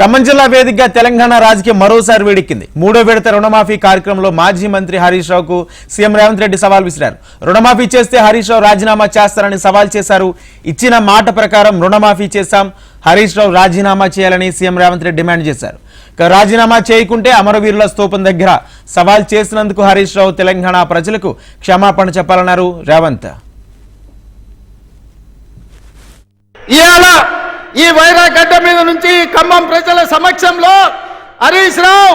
ఖమ్మం జిల్లా వేదికగా తెలంగాణ రాజకీయం మరోసారి వేడెక్కింది. మూడో విడత రుణమాఫీ కార్యక్రమంలో మాజీ మంత్రి హరీష్ రావుకు సీఎం రేవంత్ రెడ్డి సవాల్ విసిరారు. రుణమాఫీ చేస్తే హరీష్ రావు రాజీనామా చేస్తారని సవాల్ చేశారు. ఇచ్చిన మాట ప్రకారం రుణమాఫీ చేశాం. హరీష్ రావు రాజీనామా చేయాలని సీఎం రేవంత్ రెడ్డి డిమాండ్ చేశారు. రాజీనామా చేయకుంటే అమరవీరుల స్తూపం దగ్గర సవాల్ చేసినందుకు హరీష్ రావు తెలంగాణ ప్రజలకు క్షమాపణ చెప్పాలన్నారు రేవంత్. ఇవాళ ఈ వైరాగడ్డ మీద నుంచి ఖమ్మం ప్రజల సమక్షంలో హరీష్ రావు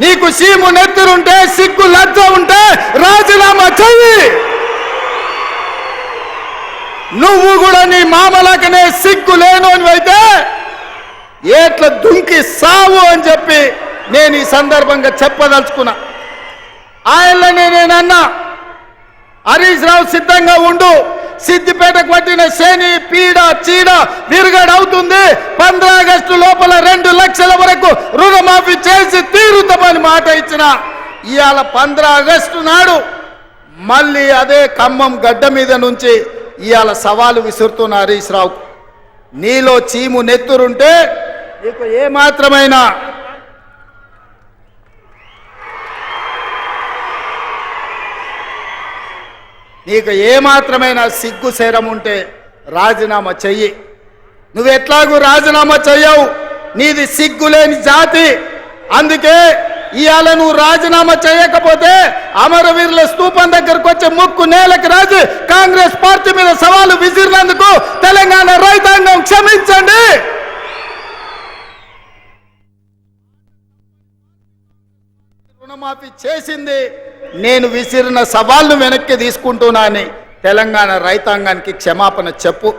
నీకు సీము నెత్తురుంటే సిగ్గు లజ్జ ఉంటే రాజీనామా చెయ్యి. నువ్వు కూడా నీ మామలకనే సిగ్గు లేను అయితే ఏట్ల దుంకి సావు అని చెప్పి నేను ఈ సందర్భంగా చెప్పదలుచుకున్నా. ఆయననే నేనన్నా. హరీష్ రావు సిద్ధంగా ఉండు. సిద్దిపేటకు పట్టిన శని పీడ చీడ విరుగడవుతుంది. పంద్ర ఆగస్టు లోపల రెండు లక్షల వరకు రుణమాఫీ చేసి తీరుతామని మాట ఇచ్చిన ఇవాళ పంద్ర ఆగస్టు నాడు మళ్ళీ అదే ఖమ్మం గడ్డ మీద నుంచి ఇవాళ సవాలు విసురుతున్న హరీష్ రావు నీలో చీము నెత్తురుంటే నీకు ఏ నీకు ఏమాత్రమైన సిగ్గు శరం ఉంటే రాజీనామా చెయ్యి. నువ్వు ఎట్లాగూ రాజీనామా చెయ్యవు. నీది సిగ్గులేని జాతి. అందుకే ఇవాళ నువ్వు రాజీనామా చేయకపోతే అమరవీరుల స్థూపం దగ్గరకు వచ్చే ముక్కు నేలకు రాజు. కాంగ్రెస్ పార్టీ మీద సవాలు విసిరినందుకు తెలంగాణ రైతాంగం క్షమించండి. రుణమాఫీ చేసింది. నేను విసిరిన సవాళ్ళు వెనక్కి తీసుకుంటున్నానని తెలంగాణ రైతాంగానికి క్షమాపణ చెప్పు.